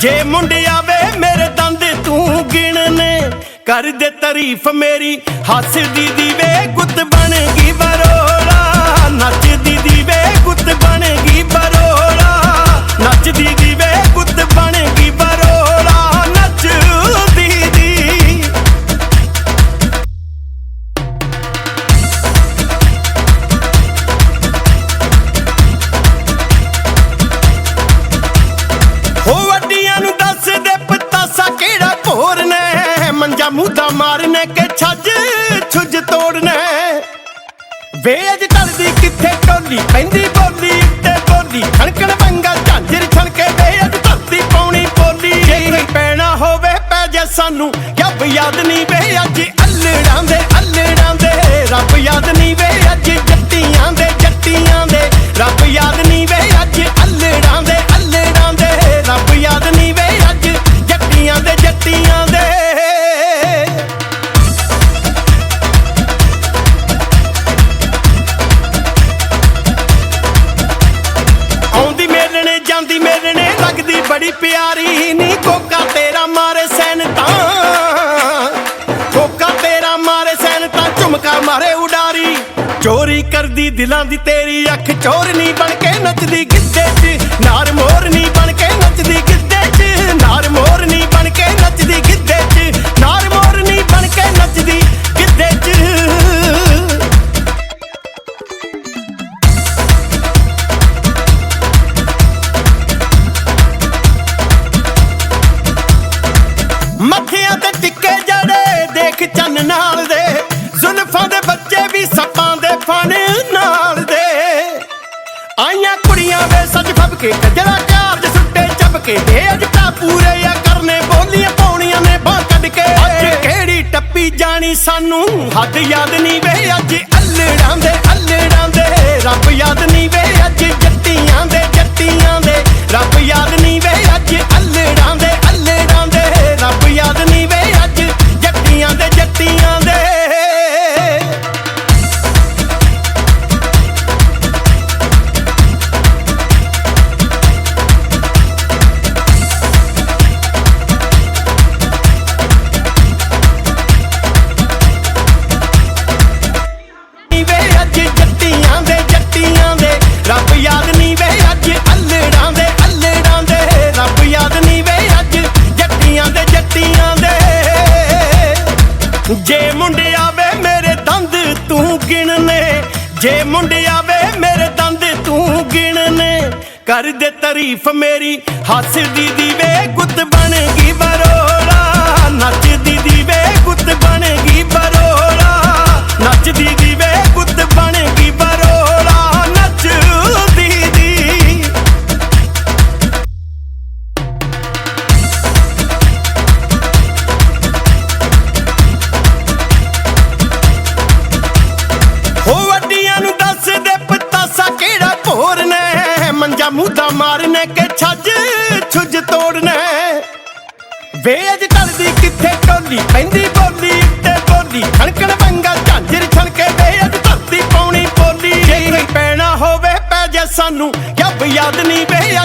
ਜੇ ਮੁੰਡਿਆ ਵੇ ਮੇਰੇ ਦੰਦ ਤੂੰ ਗਿਣਨੇ ਕਰ ਦੇ ਤਾਰੀਫ ਮੇਰੀ, ਹੱਸਦੀ ਦੀ ਵੇ ਗੁੱਤ ਬਣ ਗਈ ਬਰੋਲਾ ਨੇ ਮੰਜਾ ਮਾਰਨੇ ਕਿ ਛੱਜ, ਛੁੱਜ ਤੋੜਨੇ। ਵੇ ਅਜ ਟਲਦੀ ਕਿੱਥੇ ਟੋਲੀ, ਪੈਂਦੀ ਬੋਲੀ ਉੱਤੇ ਬੋਲੀ। ਖਣਕਣ ਬੰਗਾ ਝਾਂਜਰ ਛਣਕੇ ਵੇ ਅਜ ਧਰਤੀ ਪਾਉਣੀ ਬੋਲੀ। ਜੇ ਪੈਣਾ ਹੋਵੇ, ਪੈ ਜਾ ਸਾਨੂੰ ਬੜੀ ਨੀ, ਕੋਕਾ ਤੇਰਾ ਮਾਰੇ ਸੈਨ ਤਾਂ। ਕੋਕਾ ਤੇਰਾ ਮਾਰੇ ਸੈਨ ਤਾਂ, ਝੁਮਕਾ ਮਾਰੇ ਉਡਾਰੀ। ਚੋਰੀ ਕਰਦੀ ਦਿਲਾਂ ਦੀ ਤੇਰੀ ਅੱਖ, ਚੋਰ ਚੋਰਨੀ ਬਣ ਕੇ ਨੱਚਦੀ ਗਿੱਧੇ 'ਚ। ਨਾਰ ਮੋਰਨੀ ਬਣ ਕੇ ਨੱਚਦੀ ਟਿੱਕੇ ਜੜੇ ਦੇਖ ਚੰਨ ਨਾਲ ਦੇ, ਜ਼ੁਲਫਾਂ ਦੇ ਬੱਚੇ ਵੀ ਸੱਪਾਂ ਦੇ ਫਣ ਨਾਲ ਦੇ। ਆਈਆਂ ਕੁੜੀਆਂ ਵੇ ਸੱਜ ਫੱਬ ਕੇ ਕਜਰਾ ਚਾਰਜ ਸੁੱਟੇ ਚੱਬ ਕੇ ਦੇ ਅੱਜ ਤਾਂ ਪੂਰੇ ਆ ਕਰਨੇ, ਬੋਲੀਆਂ ਪਾਉਣੀਆਂ ਨੇ ਬਾਹ ਕੱਢ ਕੇ। ਅੱਜ ਕਿਹੜੀ ਟੱਪੀ ਜਾਣੀ ਸਾਨੂੰ, ਹੱਦ ਯਾਦ ਨਹੀਂ ਵੇ, ਅੱਜ ਅੱਲੜਾਂ ਦੇ ਅੱਲੜਾਂ ਦੇ, ਰੱਬ ਯਾਦ ਨਹੀਂ ਵੇ, ਅੱਜ ਰੱਬ ਯਾਦ ਨਹੀਂ ਵੇ ਅੱਜ, ਅੱਲੜਾਂ ਦੇ ਅੱਲੜਾਂ ਦੇ। ਰੱਬ ਯਾਦ ਨਹੀਂ ਵੇ ਅੱਜ, ਜੱਟੀਆਂ ਦੇ ਜੱਟੀਆਂ ਦੇ। ਜੇ ਮੁੰਡਿਆ ਵੇ ਮੇਰੇ ਦੰਦ ਤੂੰ ਗਿਣਨੇ, ਜੇ ਮੁੰਡਿਆ ਵੇ ਮੇਰੇ ਦੰਦ ਤੂੰ ਗਿਣਨੇ, ਕਰ ਦੇ ਤਾਰੀਫ ਮੇਰੀ, ਹੱਸਦੀ ਦੀ ਵੇ ਗੁੱਤ ਮੂਦਾ ਮਾਰਨੇ ਕਿ ਛੱਜ, ਛੁੱਜ ਤੋੜਨੇ। ਵੇ ਟਲਦੀ ਕਿੱਥੇ ਟੋਲੀ, ਪੈਂਦੀ ਬੋਲੀ ਉੱਤੇ ਬੋਲੀ। ਖਣਕਣ ਬੰਗਾ ਝਾਂਜਰ ਛਣਕੇ ਵੇ ਧਰਤੀ ਪਾਉਣੀ ਬੋਲੀ। ਜੇ ਪੈਣਾ ਹੋਵੇ ਪੈ ਜਾ ਸਾਨੂੰ ਰੱਬ ਯਾਦ ਨਹੀਂ ਵੇ